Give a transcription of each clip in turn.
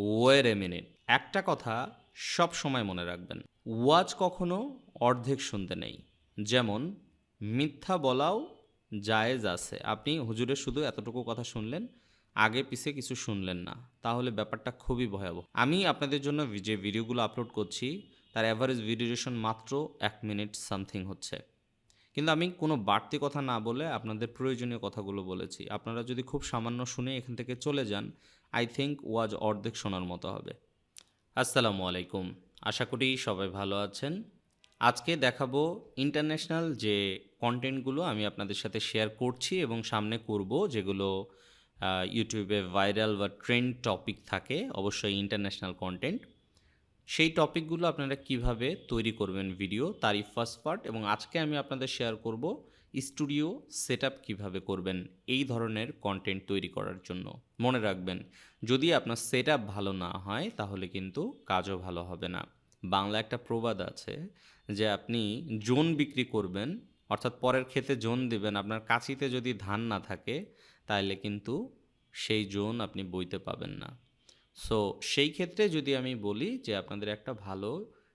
ওয়ের a minute একটা কথা সব সময় মনে রাখবেন। ওয়াজ কখনো অর্ধেক শুনতে নেই। যেমন, মিথ্যা বলাও জায়েজ আছে। আপনি হুজুরের শুধু এতটুকু কথা শুনলেন, আগে পিছে কিছু শুনলেন না। তাহলে ব্যাপারটা খুবই ভয়াবহ। আমি আপনাদের জন্য যে ভিডিওগুলো আপলোড করছি, তার অ্যাভারেজ ভিডিওশন মাত্র এক মিনিট সামথিং হচ্ছে। কিন্তু আমি কোনো বাড়তি কথা না বলে আপনাদের প্রয়োজনীয় কথাগুলো বলেছি। আপনারা যদি খুব সামান্য শুনে এখান থেকে চলে যান আই থিঙ্ক ওয়াজ অর্ধেক শোনার মতো হবে। আসসালামু আলাইকুম। আশা করি সবাই ভালো আছেন। আজকে দেখাবো ইন্টারন্যাশনাল যে কন্টেন্টগুলো আমি আপনাদের সাথে শেয়ার করছি এবং সামনে করব, যেগুলো ইউটিউবে ভাইরাল বা ট্রেন্ড টপিক থাকে, অবশ্যই ইন্টারন্যাশনাল কন্টেন্ট সেই টপিকগুলো আপনারা কীভাবে তৈরি করবেন ভিডিও তারই ফার্স্ট পার্ট এবং আজকে আমি আপনাদের শেয়ার করব স্টুডিও সেট আপ কীভাবে করবেন এই ধরনের কন্টেন্ট তৈরি করার জন্য। মনে রাখবেন, যদি আপনার সেট আপ ভালো না হয়, তাহলে কিন্তু কাজও ভালো হবে না। বাংলা একটা প্রবাদ আছে যে আপনি জোন বিক্রি করবেন, অর্থাৎ পরের ক্ষেতে জোন দেবেন, আপনার কাছিতে যদি ধান না থাকে তাহলে কিন্তু সেই জোন আপনি বইতে পাবেন না। সো সেই ক্ষেত্রে যদি আমি বলি যে আপনাদের একটা ভালো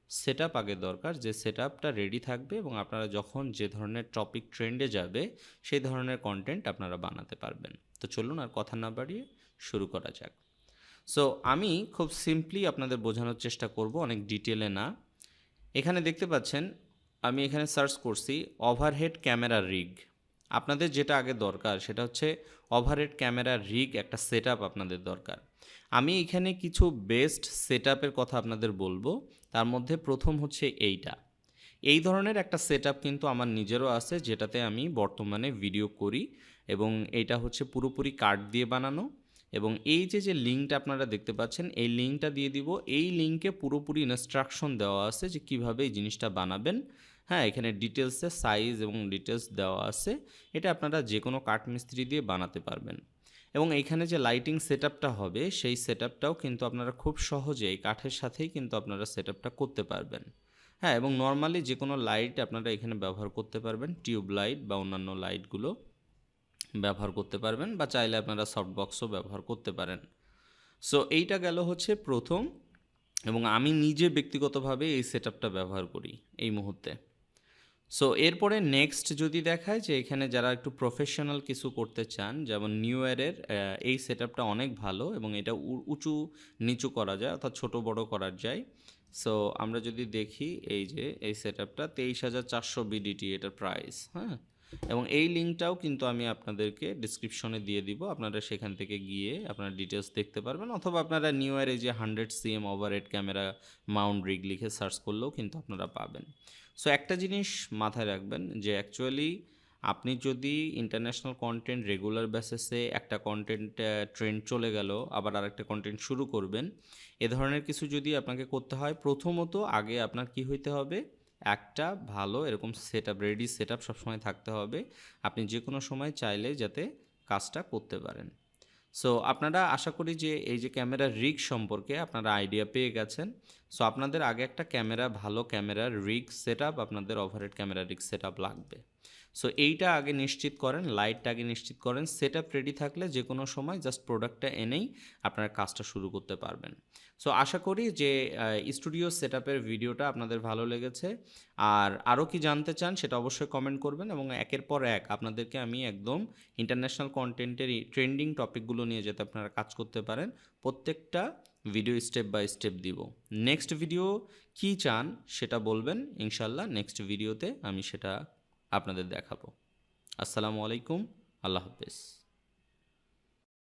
সেট আগে দরকার, যে সেট রেডি থাকবে এবং আপনারা যখন যে ধরনের টপিক ট্রেন্ডে যাবে, সেই ধরনের কন্টেন্ট আপনারা বানাতে পারবেন। তো চলুন আর কথা না বাড়িয়ে শুরু করা যাক। সো আমি খুব সিম্পলি আপনাদের বোঝানোর চেষ্টা করব অনেক ডিটেলে না। এখানে দেখতে পাচ্ছেন, আমি এখানে সার্চ করছি ওভারহেড ক্যামেরা রিগ আপনাদের যেটা আগে দরকার সেটা হচ্ছে ওভারহেড ক্যামেরা রিগ একটা সেট আপনাদের দরকার। আমি এখানে কিছু বেস্ট সেট কথা আপনাদের বলব, তার মধ্যে প্রথম হচ্ছে এইটা। এই ধরনের একটা সেট কিন্তু আমার নিজেরও আছে, যেটাতে আমি বর্তমানে ভিডিও করি এবং এইটা হচ্ছে পুরোপুরি কার্ড দিয়ে বানানো এবং এই যে যে লিঙ্কটা আপনারা দেখতে পাচ্ছেন, এই লিঙ্কটা দিয়ে দিব। এই লিঙ্কে পুরোপুরি ইনস্ট্রাকশন দেওয়া আছে যে কীভাবে এই জিনিসটা বানাবেন। হ্যাঁ এখানে ডিটেলসে সাইজ এবং ডিটেলস দেওয়া আছে। এটা আপনারা যে কোনো কাঠ মিস্ত্রি দিয়ে বানাতে পারবেন। এবং এখানে যে লাইটিং সেট হবে, সেই সেট কিন্তু আপনারা খুব সহজে এই কাঠের সাথেই কিন্তু আপনারা সেট করতে পারবেন। হ্যাঁ এবং নর্মালি যে কোনো লাইট আপনারা এখানে ব্যবহার করতে পারবেন। টিউব লাইট বা অন্যান্য লাইটগুলো ব্যবহার করতে পারবেন বা চাইলে আপনারা সফট বক্সও ব্যবহার করতে পারেন। সো এইটা গেল হচ্ছে প্রথম এবং আমি নিজে ব্যক্তিগতভাবে এই সেট ব্যবহার করি এই মুহূর্তে। সো এরপরে নেক্সট যদি দেখায় যে এখানে যারা একটু প্রফেশনাল কিছু করতে চান, যেমন নিউ ইয়ারের এই সেট অনেক ভালো এবং এটা উঁচু, নিচু করা যায় অর্থাৎ ছোটো, বড় করা যায়। সো আমরা যদি দেখি এই যে, এই সেট আপটা তেইশ হাজার চারশো বিডিটি এটার প্রাইস হ্যাঁ? এবং এই লিঙ্কটাও কিন্তু আমি আপনাদেরকে ডিসক্রিপশনে দিয়ে দিব। আপনারা সেখান থেকে গিয়ে আপনারা ডিটেলস দেখতে পারবেন অথবা আপনারা নিউ ইয়ারে যে hundred CM overhead camera mount rig লিখে সার্চ করলেও কিন্তু আপনারা পাবেন। সো একটা জিনিস মাথায় রাখবেন যে অ্যাকচুয়ালি আপনি যদি ইন্টারন্যাশনাল কন্টেন্ট রেগুলার বেসিসে একটা কন্টেন্ট ট্রেন্ড চলে গেল, আবার আরেকটা কন্টেন্ট শুরু করবেন, এ ধরনের কিছু যদি আপনাকে করতে হয়, প্রথমত আগে আপনার কি হইতে হবে? একটা ভালো এরকম set up ready set up সবসময় থাকতে হবে। আপনি যে কোনো সময় চাইলে যাতে কাজটা করতে পারেন। সো আপনারা আশা করি যে এই যে ক্যামেরার রিগ সম্পর্কে আপনারা আইডিয়া পেয়ে গেছেন। সো আপনাদের আগে একটা ক্যামেরা ভালো ক্যামেরার রিগ সেট আপ আপনাদের ওভারহেড ক্যামেরা রিগ সেট লাগবে। সো এইটা আগে নিশ্চিত করেন লাইটটা আগে নিশ্চিত করেন সেট আপ রেডি থাকলে যে কোনো সময় জাস্ট প্রোডাক্টটা এনেই আপনার কাজটা শুরু করতে পারবেন। সো আশা করি যে স্টুডিও সেট আপের ভিডিওটা আপনাদের ভালো লেগেছে। আর আরও কি জানতে চান সেটা অবশ্যই কমেন্ট করবেন এবং একের পর এক আপনাদেরকে আমি একদম ইন্টারন্যাশনাল কন্টেন্টের ট্রেন্ডিং টপিকগুলো নিয়ে যাতে আপনারা কাজ করতে পারেন, প্রত্যেকটা ভিডিও স্টেপ বাই স্টেপ দিব। নেক্সট ভিডিও কি চান সেটা বলবেন, ইনশাল্লাহ নেক্সট ভিডিওতে আমি সেটা আপনাদের দেখাবো। আসসালামু আলাইকুম আল্লাহ হাফেজ।